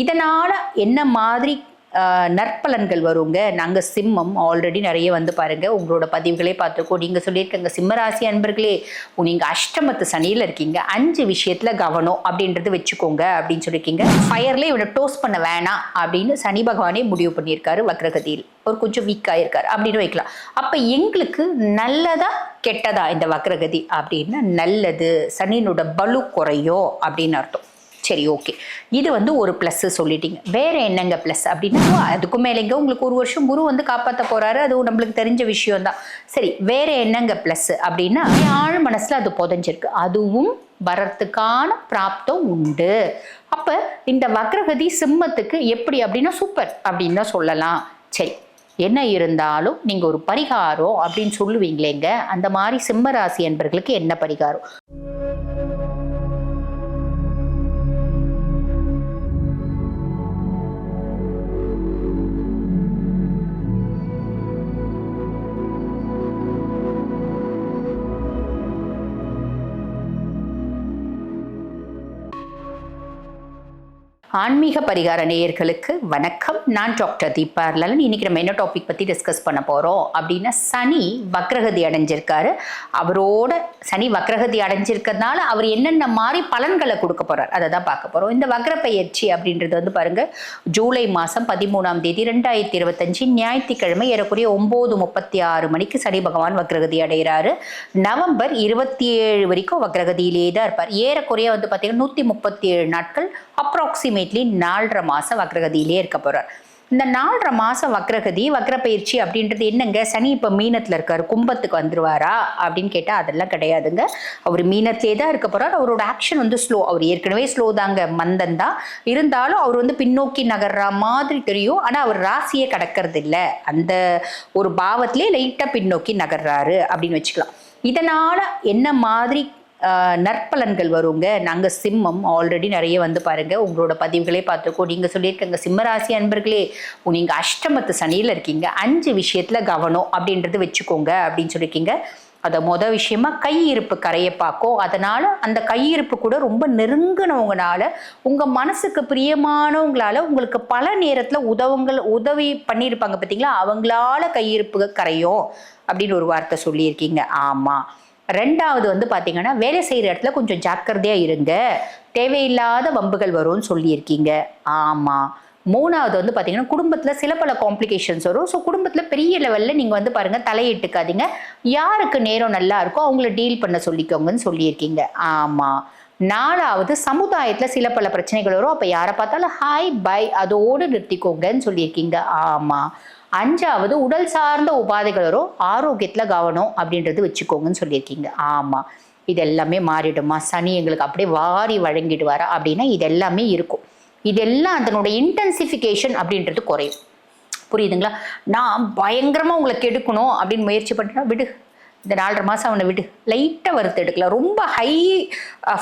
இதனால் என்ன மாதிரி நற்பலன்கள் வருங்க? நாங்கள் சிம்மம் ஆல்ரெடி நிறைய வந்து பாருங்க. உங்களோட பதிவுகளே பார்த்துருக்கோம். நீங்கள் சொல்லியிருக்கங்க சிம்மராசி அன்பர்களே நீங்கள் அஷ்டமத்து சனியில் இருக்கீங்க. அஞ்சு விஷயத்தில் கவனம் அப்படின்றது வச்சுக்கோங்க அப்படின்னு சொல்லியிருக்கீங்க. ஃபயர்லேயே இவனை டோஸ் பண்ண வேணாம் அப்படின்னு சனி பகவானே முடிவு பண்ணியிருக்காரு வக்ரகதியில். ஒரு கொஞ்சம் வீக்காக இருக்காரு அப்படின்னு வைக்கலாம். அப்போ எங்களுக்கு நல்லதா கெட்டதா இந்த வக்ரகதி? அப்படின்னா நல்லது. சனியினோட பலு குறையும் அப்படின்னு அர்த்தம். சரி ஓகே இது வந்து ஒரு ப்ளஸ் சொல்லிட்டீங்க. வேற என்னங்க ப்ளஸ் அப்படின்னா அதுக்கும் மேலேங்க உங்களுக்கு ஒரு வருஷம் குரு வந்து காப்பாற்ற போறாரு. அது நம்மளுக்கு தெரிஞ்ச விஷயம் தான். சரி வேற என்னங்க ப்ளஸ் அப்படின்னா ஆழ் மனசுல அது புதஞ்சிருக்கு. அதுவும் வரத்துக்கான பிராப்தம் உண்டு. அப்ப இந்த வக்ரகதி சிம்மத்துக்கு எப்படி அப்படின்னா சூப்பர் அப்படின்னு தான் சொல்லலாம். சரி என்ன இருந்தாலும் நீங்க ஒரு பரிகாரம் அப்படின்னு சொல்லுவீங்களேங்க. அந்த மாதிரி சிம்மராசி என்பர்களுக்கு என்ன பரிகாரம்? ஆன்மீக பரிகார நேயர்களுக்கு வணக்கம். நான் டாக்டர் தீபா லலன் இன்னைக்கு நம்ம என்ன டாபிக் பற்றி டிஸ்கஸ் பண்ண போகிறோம் அப்படின்னா சனி வக்ரகதி அடைஞ்சிருக்காரு. அவரோட சனி வக்ரகதி அடைஞ்சிருக்கிறதுனால அவர் என்னென்ன மாதிரி பலன்களை கொடுக்க போகிறார் அதை தான் பார்க்க போகிறோம் இந்த வக்ர பயிற்சி அப்படின்றது வந்து பாருங்கள் ஜூலை மாதம் பதிமூணாம் தேதி ரெண்டாயிரத்தி இருபத்தஞ்சி ஞாயிற்றுக்கிழமை ஏறக்குறைய ஒம்பது முப்பத்தி ஆறு மணிக்கு சனி பகவான் வக்ரகதி அடைகிறாரு நவம்பர் இருபத்தி ஏழு வரைக்கும் வக்ரகதியிலே தான் இருப்பார். ஏறக்குறைய வந்து பார்த்தீங்கன்னா நூற்றி முப்பத்தி ஏழு நாட்கள் அப்ராக்சிமேட் அப்ராக்சிமேட்லி நாலரை மாதம் வக்ரகதியிலே இருக்க போகிறார் இந்த நாலரை மாதம் வக்ரகதி வக்ரப்பயிற்சி அப்படின்றது என்னங்க? சனி இப்போ மீனத்தில் இருக்கார். கும்பத்துக்கு வந்துருவாரா அப்படின்னு கேட்டால் அதெல்லாம் கிடையாதுங்க. அவர் மீனத்திலே தான் இருக்க போகிறார் அவரோட ஆக்ஷன் வந்து ஸ்லோ அவர் ஏற்கனவே ஸ்லோ தாங்க. மந்தன் தான். இருந்தாலும் அவர் வந்து பின்னோக்கி நகர்ற மாதிரி தெரியும். ஆனால் அவர் ராசியே கடக்கிறது இல்லை அந்த ஒரு பாவத்திலே லைட்டாக பின்னோக்கி நகர்றாரு அப்படின்னு வச்சுக்கலாம். இதனால் என்ன மாதிரி நற்பலன்கள் வருங்க. நாங்கள் சிம்மம் ஆல்ரெடி நிறைய வந்து பாருங்க. உங்களோட பதிவுகளே பார்த்துருக்கோம். நீங்கள் சொல்லியிருக்கங்க சிம்மராசி அன்பர்களே நீங்கள் அஷ்டமத்து சனியில் இருக்கீங்க. அஞ்சு விஷயத்தில் கவனம் அப்படின்றது வச்சுக்கோங்க அப்படின்னு சொல்லியிருக்கீங்க. அதை மொதல் விஷயமா கையிருப்பு கரையை பார்க்கும். அதனால அந்த கையிருப்பு கூட ரொம்ப நெருங்கினவங்களால உங்க மனசுக்கு பிரியமானவங்களால உங்களுக்கு பல நேரத்தில் உதவுங்கள் உதவி பண்ணியிருப்பாங்க பார்த்தீங்களா அவங்களால கையிருப்பு கரையும் அப்படின்னு ஒரு வார்த்தை சொல்லியிருக்கீங்க. ஆமாம் ரெண்டாவது வந்து பார்த்தீங்கன்னா வேலை செய்கிற இடத்துல கொஞ்சம் ஜாக்கிரதையாக இருங்க. தேவையில்லாத வம்புகள் வரும்னு சொல்லியிருக்கீங்க. ஆமாம் மூணாவது வந்து பார்த்தீங்கன்னா குடும்பத்தில் சில பல காம்ப்ளிகேஷன்ஸ் வரும். ஸோ குடும்பத்தில் பெரிய லெவலில் நீங்கள் வந்து பாருங்கள் தலையிட்டுக்காதீங்க. யாருக்கு நேரம் நல்லா இருக்கோ அவங்கள டீல் பண்ண சொல்லிக்கோங்கன்னு சொல்லியிருக்கீங்க. ஆமாம் நாலாவது சமுதாயத்தில் சில பல பிரச்சனைகள் வரும். அப்போ யாரை பார்த்தாலும் ஹாய் பை அதோடு நிறுத்திக்கோங்கன்னு சொல்லியிருக்கீங்க. ஆமாம் அஞ்சாவது உடல் சார்ந்த உபாதைகள் வரும் ஆரோக்கியத்தில் கவனம் அப்படின்றது வச்சுக்கோங்கன்னு சொல்லியிருக்கீங்க. ஆமாம் இது எல்லாமே மாறிடுமா? சனி எங்களுக்கு அப்படியே வாரி வழங்கிடுவாரா? அப்படின்னா இது எல்லாமே இருக்கும். இதெல்லாம் அதனுடைய இன்டென்சிஃபிகேஷன் அப்படின்றது குறையும். புரியுதுங்களா? நான் பயங்கரமாக உங்களை கெடுக்கணும் அப்படின்னு முயற்சி பண்ணுறேன் விடு. இந்த நாலரை மாதம் அவனை விட்டு லைட்டாக வறுத்து எடுக்கலாம் ரொம்ப ஹை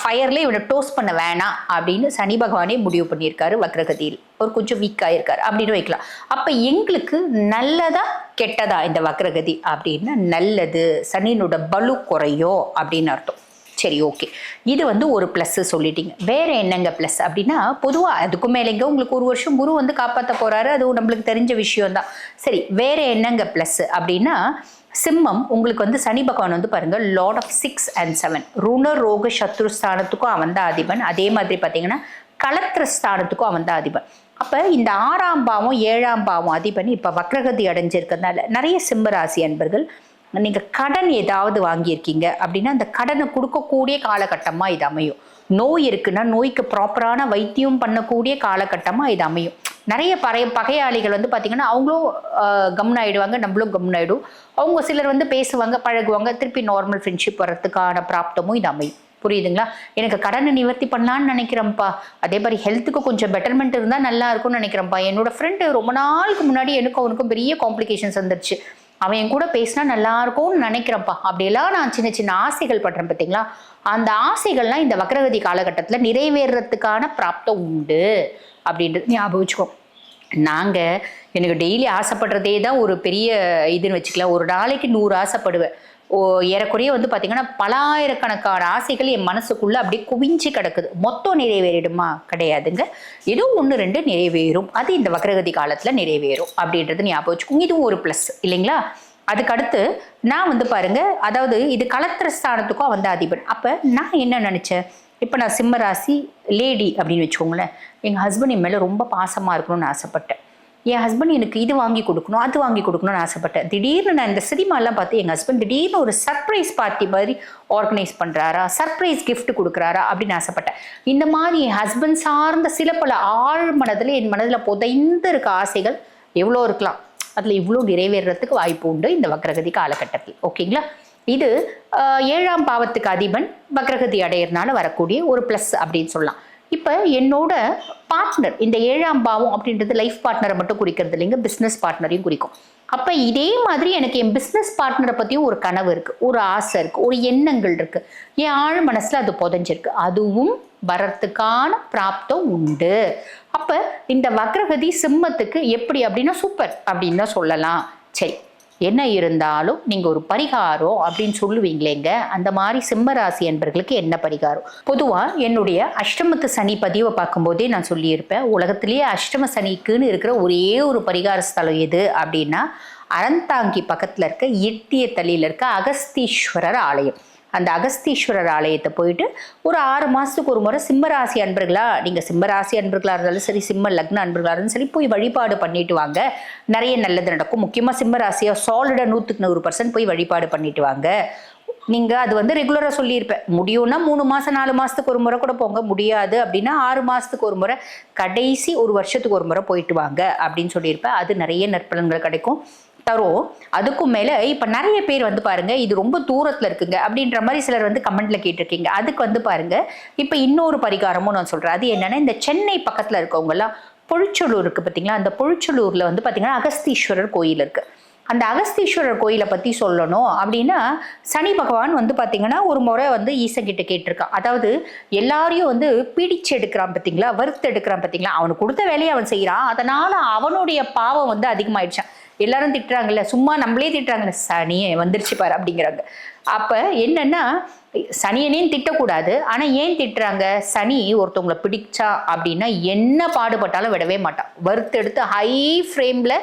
ஃபயர்லேயே இவனை டோஸ் பண்ண வேணாம் அப்படின்னு சனி பகவானே முடிவு பண்ணியிருக்காரு வக்ரகதியில். ஒரு கொஞ்சம் வீக்காக இருக்காரு அப்படின்னு வைக்கலாம். அப்போ எங்களுக்கு நல்லதா கெட்டதா இந்த வக்ரகதி? அப்படின்னா நல்லது. சனியினோட பலு குறையும் அப்படின்னு அர்த்தம். சரி ஓகே இது வந்து ஒரு ப்ளஸ்ஸு சொல்லிட்டீங்க. வேற என்னங்க ப்ளஸ் அப்படின்னா பொதுவாக அதுக்கும் மேலேங்க உங்களுக்கு ஒரு வருஷம் குரு வந்து காப்பாற்ற போகிறாரு அது நம்மளுக்கு தெரிஞ்ச விஷயம்தான். சரி வேற என்னங்க ப்ளஸ் அப்படின்னா சிம்மம் உங்களுக்கு வந்து சனி பகவான் வந்து பாருங்க lord of six and seven ருண ரோக சத்ரு ஸ்தானத்துக்கும் அவன் தான் அதிபன். அதே மாதிரி பார்த்தீங்கன்னா களத்திர ஸ்தானத்துக்கும் அவன் தான் அதிபன். அப்போ இந்த ஆறாம் பாவம் ஏழாம் பாவம் அதிபன் இப்போ வக்ரகதி அடைஞ்சிருக்கிறதுனால நிறைய சிம்மராசி அன்பர்கள் நீங்கள் கடன் ஏதாவது வாங்கியிருக்கீங்க அப்படின்னா அந்த கடனை கொடுக்கக்கூடிய காலகட்டமாக இது அமையும். நோய் இருக்குன்னா நோய்க்கு ப்ராப்பரான வைத்தியம் பண்ணக்கூடிய காலகட்டமாக இது அமையும். நிறைய பறை பகையாளிகள் வந்து பார்த்திங்கன்னா அவங்களும் கம்முன் ஆகிடுவாங்க நம்மளும் கம்முன் ஆகிடும் அவங்க சிலர் வந்து பேசுவாங்க பழகுவாங்க திருப்பி நார்மல் ஃப்ரெண்ட்ஷிப் வர்றதுக்கான பிராப்தமும் இது அமையும். புரியுதுங்களா? எனக்கு கடனை நிவர்த்தி பண்ணலான்னு நினைக்கிறேன்ப்பா. அதே மாதிரி ஹெல்த்துக்கு கொஞ்சம் பெட்டர்மெண்ட் இருந்தால் நல்லா இருக்கும்னு நினைக்கிறேன்ப்பா. என்னோட ஃப்ரெண்டு ரொம்ப நாளுக்கு முன்னாடி எனக்கும் அவனுக்கும் பெரிய காம்ப்ளிகேஷன்ஸ் வந்துருச்சு. அவன் என் கூட பேசினா நல்லா இருக்கும்னு நினைக்கிறப்பா. அப்படியெல்லாம் நான் சின்ன சின்ன ஆசைகள் படுறேன் பார்த்தீங்களா அந்த ஆசைகள்லாம் இந்த வக்ரகதி காலகட்டத்தில் நிறைவேறத்துக்கான பிராப்தம் உண்டு அப்படின்றது ஞாபகம் வச்சுக்கோ. நாங்கள் எனக்கு டெய்லி ஆசைப்படுறதே தான் ஒரு பெரிய இதுன்னு வச்சுக்கலாம் ஒரு நாளைக்கு நூறு ஆசைப்படுவேன். ஏறக்குறைய வந்து பார்த்தீங்கன்னா பலாயிரக்கணக்கான ஆசைகள் என் மனசுக்குள்ள அப்படியே குவிஞ்சு கிடக்குது. மொத்தம் நிறைவேறிடுமா? கிடையாதுங்க. ஏதோ ஒன்று ரெண்டு நிறைவேறும். அது இந்த வக்ரகதி காலத்தில் நிறைவேறும் அப்படின்றது ஞாபகம் வச்சுக்கோங்க. இதுவும் ஒரு ப்ளஸ் இல்லைங்களா? அதுக்கடுத்து நான் வந்து பாருங்க அதாவது இது கலத்திர ஸ்தானத்துக்கும் வந்து அதிபன். அப்போ நான் என்ன நினச்சேன்? இப்போ நான் சிம்ம ராசி லேடி அப்படின்னு வச்சுக்கோங்களேன். எங்கள் ஹஸ்பண்ட் என் மேலே ரொம்ப பாசமாக இருக்கணும்னு ஆசைப்பட்டேன். என் ஹஸ்பண்ட் எனக்கு இது வாங்கி கொடுக்கணும் அது வாங்கி கொடுக்கணும்னு ஆசைப்பட்டேன். திடீர்னு நான் இந்த சினிமாலாம் பார்த்து எங்கள் ஹஸ்பண்ட் திடீர்னு ஒரு சர்ப்ரைஸ் பார்ட்டி மாதிரி ஆர்கனைஸ் பண்ணுறாரா சர்ப்ரைஸ் கிஃப்ட் கொடுக்குறாரா அப்படின்னு ஆசைப்பட்டேன். இந்த மாதிரி என் ஹஸ்பண்ட் சார்ந்த சில பல ஆழ் மனதில் என் மனதில் புதைந்து இருக்க ஆசைகள் எவ்வளோ இருக்கலாம். அதில் இவ்வளோ நிறைவேறதுக்கு வாய்ப்பு உண்டு இந்த வக்ரகதி காலகட்டத்தில். ஓகேங்களா? இது ஏழாம் பாவத்துக்கு அதிபன் வக்ரகதி அடையிறதுனால வரக்கூடிய ஒரு ப்ளஸ் அப்படின்னு சொல்லலாம். இப்போ என்னோட பார்ட்னர் இந்த ஏழாம் பாவம் அப்படின்றது லைஃப் பார்ட்னரை மட்டும் குறிக்கிறது இல்லைங்க பிஸ்னஸ் பார்ட்னரையும் குறிக்கும். அப்போ இதே மாதிரி எனக்கு என் பிஸ்னஸ் பார்ட்னரை பற்றியும் ஒரு கனவு இருக்குது ஒரு ஆசை இருக்குது ஒரு எண்ணங்கள் இருக்குது என் ஆழ் மனசில் அது புதஞ்சிருக்கு. அதுவும் வரத்துக்கான பிராப்தம் உண்டு. அப்போ இந்த வக்ரகதி சிம்மத்துக்கு எப்படி அப்படின்னா சூப்பர் அப்படின்னு தான் சொல்லலாம். சரி. என்ன இருந்தாலும் நீங்கள் ஒரு பரிகாரம் அப்படின்னு சொல்லுவீங்களேங்க. அந்த மாதிரி சிம்ம ராசி என்பர்களுக்கு என்ன பரிகாரம்? பொதுவாக என்னுடைய அஷ்டமத்து சனி பதிவை பார்க்கும்போதே நான் சொல்லியிருப்பேன். உலகத்திலேயே அஷ்டம சனிக்குன்னு இருக்கிற ஒரே ஒரு பரிகார ஸ்தலம் எது அப்படின்னா அறந்தாங்கி பக்கத்தில் இருக்க எட்டிய தள்ளியில் இருக்க அகஸ்தீஸ்வரர் ஆலயம். அந்த அகஸ்தீஸ்வரர் ஆலயத்தை போயிட்டு ஒரு ஆறு மாதத்துக்கு ஒரு முறை சிம்மராசி அன்பர்களா? நீங்கள் சிம்மராசி அன்பர்களாக இருந்தாலும் சரி சிம்ம லக்ன அன்பர்களாக இருந்தாலும் சரி போய் வழிபாடு பண்ணிட்டு வாங்க. நிறைய நல்லது நடக்கும். முக்கியமாக சிம்மராசியாக சாலிடாக நூற்றுக்கு நூறு பர்சன்ட் போய் வழிபாடு பண்ணிட்டு வாங்க. நீங்கள் அது வந்து ரெகுலராக சொல்லியிருப்பேன். முடியும்னா மூணு மாதம் நாலு மாதத்துக்கு ஒரு முறை கூட போங்க. முடியாது அப்படின்னா ஆறு மாதத்துக்கு ஒரு முறை கடைசி ஒரு வருஷத்துக்கு ஒரு முறை போயிட்டு வாங்க அப்படின்னு சொல்லியிருப்பேன். அது நிறைய நற்பலன்கள் கிடைக்கும். தரும் அதுக்கும் மேலே இப்போ நிறைய பேர் வந்து பாருங்க இது ரொம்ப தூரத்தில் இருக்குங்க அப்படின்ற மாதிரி சிலர் வந்து கமெண்ட்ல கேட்டிருக்கீங்க. அதுக்கு வந்து பாருங்க இப்போ இன்னொரு பரிகாரமும் நான் சொல்கிறேன் அது என்னன்னா இந்த சென்னை பக்கத்தில் இருக்கவங்கலாம் பொழிச்சலூர் இருக்கு பார்த்தீங்களா அந்த பொழிச்சலூரில் வந்து பார்த்திங்கன்னா அகஸ்தீஸ்வரர் கோயில் இருக்கு. அந்த அகஸ்தீஸ்வரர் கோயிலை பற்றி சொல்லணும் அப்படின்னா சனி பகவான் வந்து பார்த்தீங்கன்னா ஒரு முறை வந்து ஈசங்கிட்ட கேட்டிருக்கான் அதாவது எல்லாரையும் வந்து பிடிச்சு எடுக்கிறான் பார்த்தீங்களா வறுத்து எடுக்கிறான் பார்த்தீங்களா அவனுக்கு கொடுத்த வேலையை அவன் செய்கிறான் அதனால் அவனுடைய பாவம் வந்து அதிகமாயிடுச்சான் எல்லாரும் திட்டுறாங்கல்ல சும்மா நம்மளே திட்டுறாங்கல்ல சனியே வந்துருச்சு பாரு அப்படிங்கிறாங்க. அப்போ என்னன்னா சனியனையும் திட்டக்கூடாது. ஆனால் ஏன் திட்டுறாங்க? சனி ஒருத்தவங்களை பிடிச்சா அப்படின்னா என்ன பாடுபட்டாலும் விடவே மாட்டான். வறுத்தெடுத்து ஹை ஃப்ரேமில்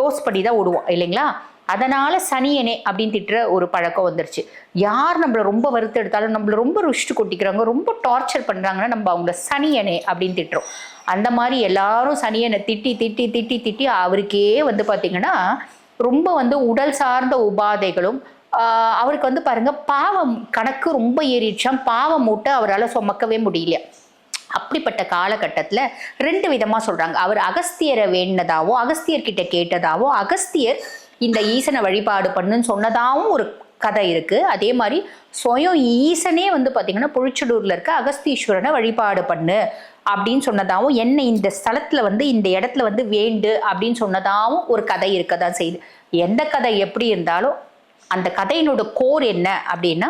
டோஸ் பண்ணி தான் விடுவோம் இல்லைங்களா? அதனால சனியனே அப்படின்னு திட்டுற ஒரு பழக்கம் வந்துருச்சு. யார் நம்மளை ரொம்ப வருத்தெடுத்தாலும் எடுத்தாலும் நம்மள ரொம்ப ருஷ்டு கொட்டிக்கிறாங்க ரொம்ப டார்ச்சர் பண்ணுறாங்கன்னா நம்ம அவங்கள சனியனே அப்படின்னு திட்டுறோம். அந்த மாதிரி எல்லாரும் சனியனை திட்டி திட்டி திட்டி திட்டி அவருக்கே வந்து பார்த்திங்கன்னா ரொம்ப வந்து உடல் சார்ந்த உபாதைகளும் அவருக்கு வந்து பாருங்க பாவம் கணக்கு ரொம்ப ஏறிடுச்சாம் பாவம் மூட்டை அவரால் சுமக்கவே முடியல. அப்படிப்பட்ட காலகட்டத்தில் ரெண்டு விதமாக சொல்கிறாங்க அவர் அகஸ்தியரை வேண்டினதாவோ அகஸ்தியர்கிட்ட கேட்டதாவோ அகஸ்தியர் இந்த ஈசனை வழிபாடு பண்ணுன்னு சொன்னதாகவும் ஒரு கதை இருக்குது அதே மாதிரி சுயம் ஈசனே வந்து பார்த்திங்கன்னா புழிச்சலூரில் இருக்க அகஸ்தீஸ்வரனை வழிபாடு பண்ணு அப்படின்னு சொன்னதாகவும் என்னை இந்த ஸ்தலத்தில் வந்து இந்த இடத்துல வந்து வேண்டு அப்படின்னு சொன்னதாகவும் ஒரு கதை இருக்க தான் செய்யுது எந்த கதை எப்படி இருந்தாலும் அந்த கதையினோட கோர் என்ன அப்படின்னா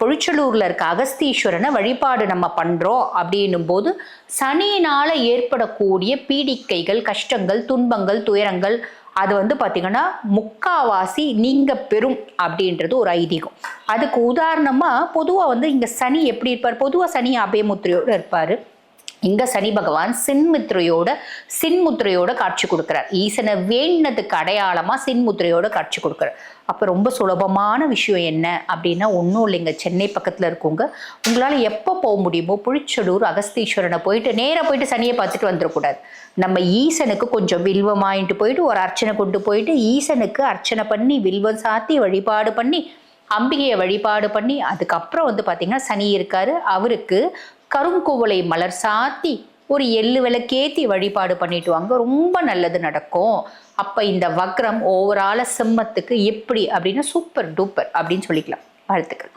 பொழிச்சலூரில் இருக்க அகஸ்தீஸ்வரனை வழிபாடு நம்ம பண்ணுறோம் அப்படின்னும் போது சனியினால் ஏற்படக்கூடிய பீடிக்கைகள் கஷ்டங்கள் துன்பங்கள் துயரங்கள் அது வந்து பார்த்திங்கன்னா முக்காவாசி நீங்கள் பெறும் அப்படின்றது ஒரு ஐதீகம். அதுக்கு உதாரணமாக பொதுவாக வந்து இங்கே சனி எப்படி இருப்பார்? பொதுவாக சனி அபயமுத்திரையோடு இருப்பார். இங்க சனி பகவான் சின்முத்திரையோட சின்முத்திரையோட காட்சி கொடுக்குறார். ஈசனை வேண்டினதுக்கு அடையாளமா சின்முத்திரையோட காட்சி கொடுக்குறார். அப்போ ரொம்ப சுலபமான விஷயம் என்ன அப்படின்னா ஒன்றும் இல்லைங்க. சென்னை பக்கத்தில் இருக்கவங்க உங்களால் எப்போ போக முடியுமோ புளிச்சடூர் அகஸ்தீஸ்வரனை போயிட்டு நேராக போயிட்டு சனியை பார்த்துட்டு வந்துடக்கூடாது. நம்ம ஈசனுக்கு கொஞ்சம் வில்வம் வாங்கிட்டு போயிட்டு ஒரு அர்ச்சனை கொண்டு போயிட்டு ஈசனுக்கு அர்ச்சனை பண்ணி வில்வம் சாத்தி வழிபாடு பண்ணி அம்பிகையை வழிபாடு பண்ணி அதுக்கப்புறம் வந்து பார்த்தீங்கன்னா சனி இருக்காரு. அவருக்கு கருங்குவளை மலர் சாத்தி ஒரு எள்ளு விளக்கேத்தி வழிபாடு பண்ணிட்டு வாங்க. ரொம்ப நல்லது நடக்கும். அப்போ இந்த வக்ரம் ஓவரால சிம்மத்துக்கு எப்படி அப்படின்னா சூப்பர் டூப்பர் அப்படின்னு சொல்லிக்கலாம். வாழ்த்துக்கள்.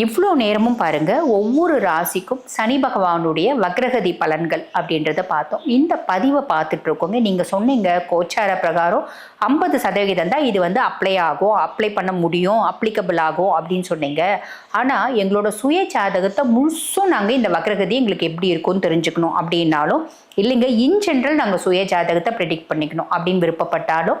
இவ்வளோ நேரமும் பாருங்க ஒவ்வொரு ராசிக்கும் சனி பகவானுடைய வக்ரகதி பலன்கள் அப்படின்றத பார்த்தோம். இந்த பதிவை பார்த்துட்டு இருக்கோங்க நீங்க சொன்னீங்க கோச்சார பிரகாரம் ஐம்பது சதவிகிதம் தான் இது வந்து அப்ளை ஆகும் அப்ளை பண்ண முடியும் அப்ளிகபிள் ஆகும் அப்படின்னு சொன்னீங்க. ஆனால் எங்களோட சுய ஜாதகத்தை முழுசும் நாங்கள் இந்த வக்ரகதி எங்களுக்கு எப்படி இருக்கும்னு தெரிஞ்சுக்கணும் அப்படின்னாலும் இல்லைங்க இன் ஜென்ரல் நாங்கள் சுய ஜாதகத்தை ப்ரெடிக்ட் பண்ணிக்கணும் அப்படின்னு விருப்பப்பட்டாலும்